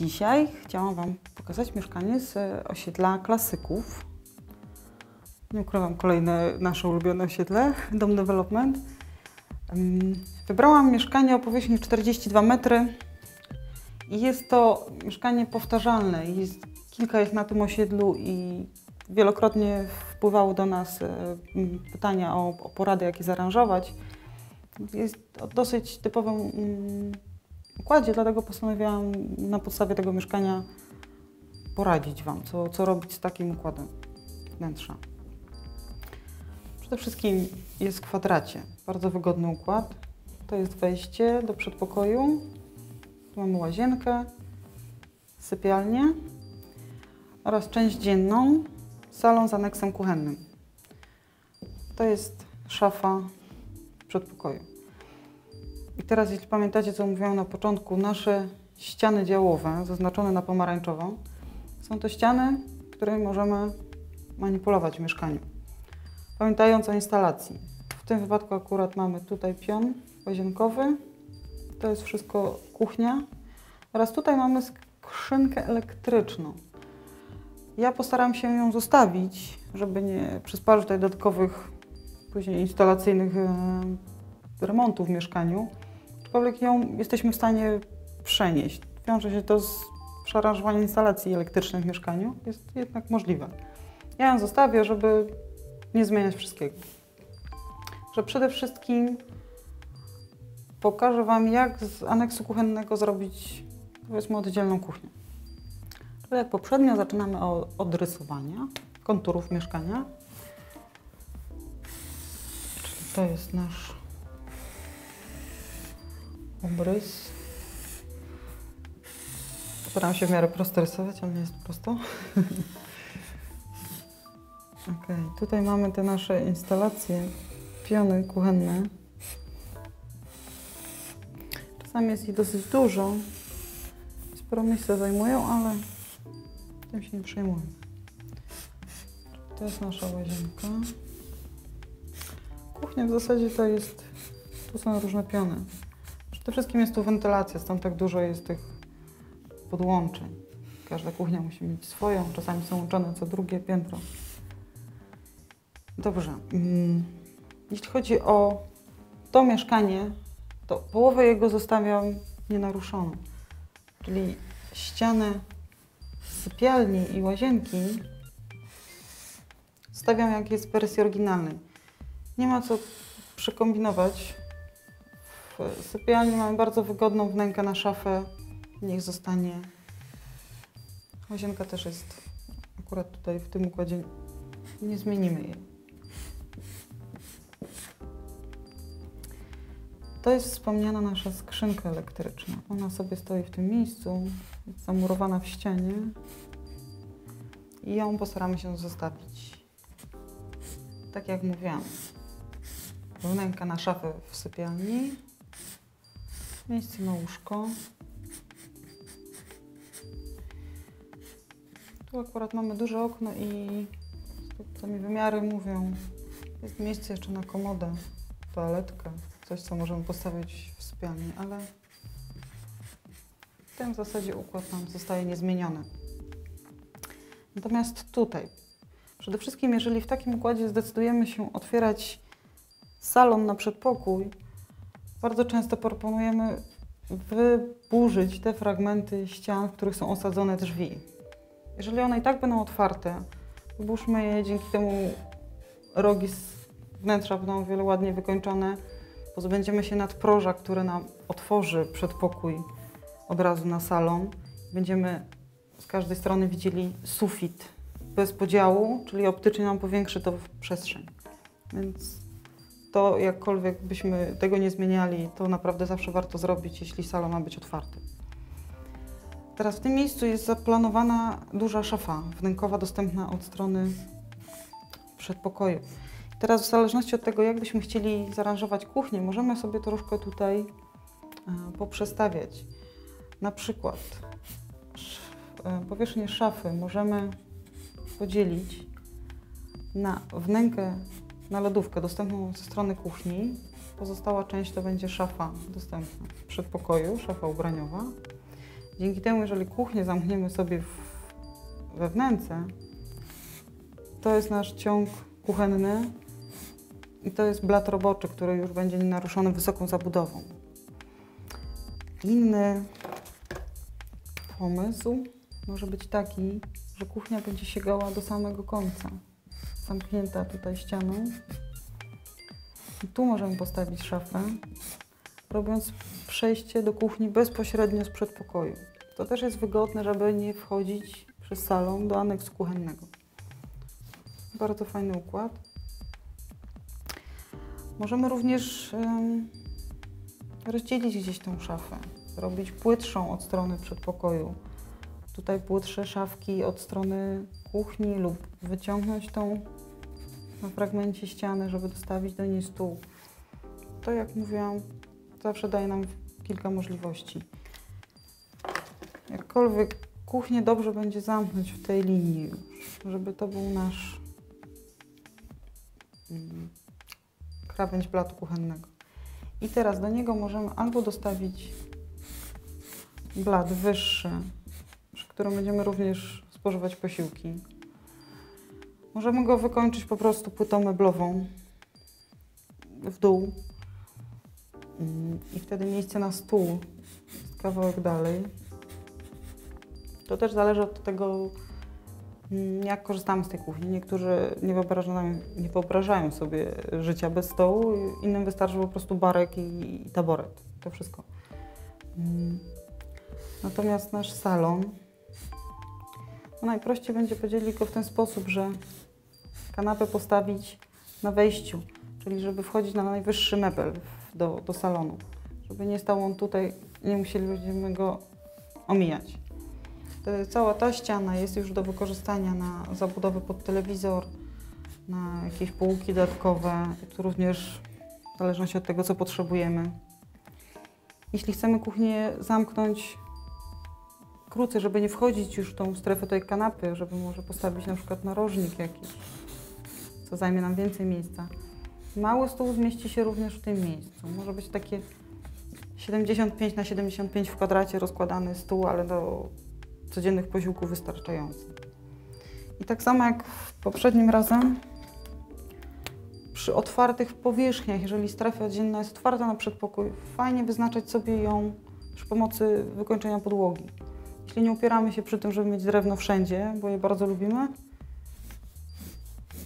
Dzisiaj chciałam Wam pokazać mieszkanie z osiedla klasyków. Nie ukrywam, kolejne nasze ulubione osiedle, Dom Development. Wybrałam mieszkanie o powierzchni 42 metry i jest to mieszkanie powtarzalne. Jest, kilka jest na tym osiedlu i wielokrotnie wpływało do nas e, pytania o, o porady, jak je zaaranżować. Jest dosyć typowym układzie, dlatego postanowiłam na podstawie tego mieszkania poradzić Wam, co, co robić z takim układem wnętrza. Przede wszystkim jest w kwadracie. Bardzo wygodny układ. To jest wejście do przedpokoju. Tu mamy łazienkę, sypialnię oraz część dzienną, salon z aneksem kuchennym. To jest szafa w przedpokoju. I teraz, jeśli pamiętacie, co mówiłam na początku, nasze ściany działowe, zaznaczone na pomarańczowo, są to ściany, którymi możemy manipulować w mieszkaniu. Pamiętając o instalacji. W tym wypadku akurat mamy tutaj pion łazienkowy. To jest wszystko kuchnia. Oraz tutaj mamy skrzynkę elektryczną. Ja postaram się ją zostawić, żeby nie przysparzać tutaj dodatkowych później instalacyjnych e, remontów w mieszkaniu. Aczkolwiek ją jesteśmy w stanie przenieść. Wiąże się to z przearanżowaniem instalacji elektrycznych w mieszkaniu. Jest jednak możliwe. Ja ją zostawię, żeby nie zmieniać wszystkiego. Że przede wszystkim pokażę Wam, jak z aneksu kuchennego zrobić, powiedzmy, oddzielną kuchnię. Czyli jak poprzednio zaczynamy od rysowania konturów mieszkania. Czyli to jest nasz obrys. Staram się w miarę prosto rysować, ale nie jest prosto. ok, tutaj mamy te nasze instalacje, piony kuchenne. Czasami jest ich dosyć dużo. Sporo miejsca zajmują, ale tym się nie przejmuję. To jest nasza łazienka. Kuchnia w zasadzie to jest, tu są różne piony. Przede wszystkim jest tu wentylacja, stąd tak dużo jest tych podłączeń. Każda kuchnia musi mieć swoją, czasami są łączone co drugie piętro. Dobrze. Mm, jeśli chodzi o to mieszkanie, to połowę jego zostawiam nienaruszoną. Czyli ścianę sypialni i łazienki stawiam jak jest w wersji oryginalnej. Nie ma co przekombinować. W sypialni mamy bardzo wygodną wnękę na szafę. Niech zostanie. Łazienka też jest akurat tutaj w tym układzie. Nie zmienimy jej. To jest wspomniana nasza skrzynka elektryczna. Ona sobie stoi w tym miejscu, jest zamurowana w ścianie i ją postaramy się zostawić. Tak jak mówiłam, wnęka na szafę w sypialni, miejsce na łóżko. Tu akurat mamy duże okno i co mi wymiary mówią, jest miejsce jeszcze na komodę, toaletkę coś, co możemy postawić w sypialni, ale w tym zasadzie układ nam zostaje niezmieniony. Natomiast tutaj, przede wszystkim jeżeli w takim układzie zdecydujemy się otwierać salon na przedpokój, bardzo często proponujemy wyburzyć te fragmenty ścian, w których są osadzone drzwi. Jeżeli one i tak będą otwarte, wyburzmy je, dzięki temu rogi z wnętrza będą o wiele wykończone, Pozbędziemy się nadproża, które nam otworzy przedpokój od razu na salon. Będziemy z każdej strony widzieli sufit bez podziału, czyli optycznie nam powiększy to przestrzeń. Więc to jakkolwiek byśmy tego nie zmieniali, to naprawdę zawsze warto zrobić, jeśli salon ma być otwarty. Teraz w tym miejscu jest zaplanowana duża szafa wnękowa dostępna od strony przedpokoju. Teraz w zależności od tego, jak byśmy chcieli zaaranżować kuchnię, możemy sobie troszkę tutaj e, poprzestawiać. Na przykład e, powierzchnię szafy możemy podzielić na wnękę, na lodówkę dostępną ze strony kuchni. Pozostała część to będzie szafa dostępna w przedpokoju, szafa ubraniowa. Dzięki temu, jeżeli kuchnię zamkniemy sobie we wnęce, to jest nasz ciąg kuchenny i to jest blat roboczy, który już będzie naruszony wysoką zabudową. Inny pomysł może być taki, że kuchnia będzie sięgała do samego końca, zamknięta tutaj ścianą. I tu możemy postawić szafę, robiąc przejście do kuchni bezpośrednio z przedpokoju. To też jest wygodne, żeby nie wchodzić przez salon do aneksu kuchennego. Bardzo fajny układ. Możemy również rozdzielić gdzieś tą szafę, zrobić płytszą od strony przedpokoju. Tutaj płytsze szafki od strony kuchni lub wyciągnąć tą na fragmencie ściany, żeby dostawić do niej stół. To jak mówiłam, zawsze daje nam kilka możliwości. Jakkolwiek kuchnię dobrze będzie zamknąć w tej linii żeby to był nasz mm, krawędź blatu kuchennego. I teraz do niego możemy albo dostawić blat wyższy, przy którym będziemy również spożywać posiłki. Możemy go wykończyć po prostu płytą meblową w dół Mm, i wtedy miejsce na stół kawałek dalej. To też zależy od tego, mm, jak korzystamy z tej kuchni. Niektórzy nie wyobrażają, nie wyobrażają sobie życia bez stołu, innym wystarczy po prostu barek i, i taboret. To wszystko. Mm. Natomiast nasz salon, najprościej będzie podzielić go w ten sposób, że kanapę postawić na wejściu, czyli żeby wchodzić na najwyższy mebel do, do salonu, żeby nie stał on tutaj, nie musielibyśmy go omijać. To, cała ta ściana jest już do wykorzystania na zabudowę pod telewizor, na jakieś półki dodatkowe, to również w zależności od tego, co potrzebujemy. Jeśli chcemy kuchnię zamknąć krócej, żeby nie wchodzić już w tą strefę tej kanapy, żeby może postawić na przykład narożnik jakiś, co zajmie nam więcej miejsca. Mały stół zmieści się również w tym miejscu. Może być takie 75 na 75 w kwadracie rozkładany stół, ale do codziennych posiłków wystarczający. I tak samo jak poprzednim razem, przy otwartych powierzchniach, jeżeli strefa dzienna jest otwarta na przedpokój, fajnie wyznaczać sobie ją przy pomocy wykończenia podłogi. Jeśli nie upieramy się przy tym, żeby mieć drewno wszędzie, bo je bardzo lubimy,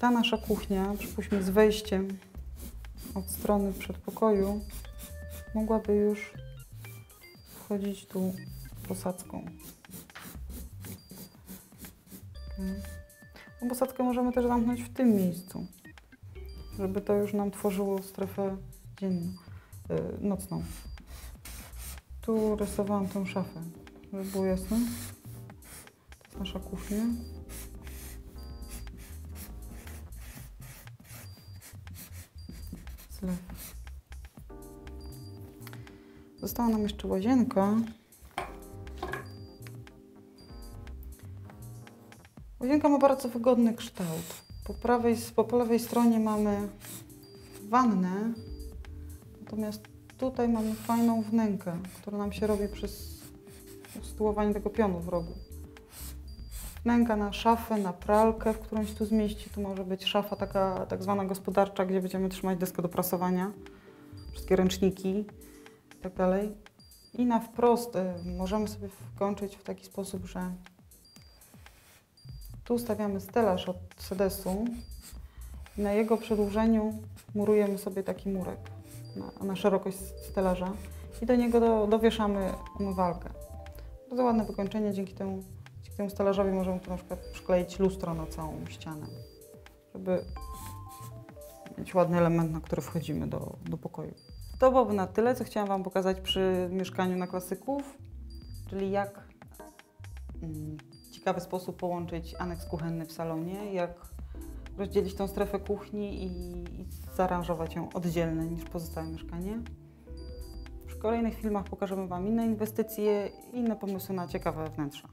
ta nasza kuchnia, przypuśćmy z wejściem od strony przedpokoju, mogłaby już wchodzić tu posadzką. Okay. Posadzkę możemy też zamknąć w tym miejscu, żeby to już nam tworzyło strefę dzienną, yy, nocną. Tu rysowałam tą szafę, żeby było jasne. To jest nasza kuchnia. Zlew. Została nam jeszcze łazienka. Łazienka ma bardzo wygodny kształt. Po, prawej, po lewej stronie mamy wannę, natomiast tutaj mamy fajną wnękę, która nam się robi przez usytuowanie tego pionu w rogu. Wnęka na szafę, na pralkę, w którą się tu zmieści. Tu może być szafa taka tak zwana gospodarcza, gdzie będziemy trzymać deskę do prasowania, wszystkie ręczniki tak dalej. I na wprost y, możemy sobie wkończyć w taki sposób, że tu stawiamy stelaż od sedesu i na jego przedłużeniu murujemy sobie taki murek na, na szerokość stelaża i do niego do, dowieszamy umywalkę. Bardzo ładne wykończenie, dzięki temu, dzięki temu stelażowi możemy tu na przykład przykleić lustro na całą ścianę, żeby mieć ładny element, na który wchodzimy do, do pokoju. To byłoby na tyle, co chciałam Wam pokazać przy mieszkaniu na klasyków, czyli jak mm, ciekawy sposób połączyć aneks kuchenny w salonie, jak rozdzielić tą strefę kuchni i, i zaaranżować ją oddzielnie niż pozostałe mieszkanie. Kolejnych filmach pokażemy Wam inne inwestycje i inne pomysły na ciekawe wnętrza.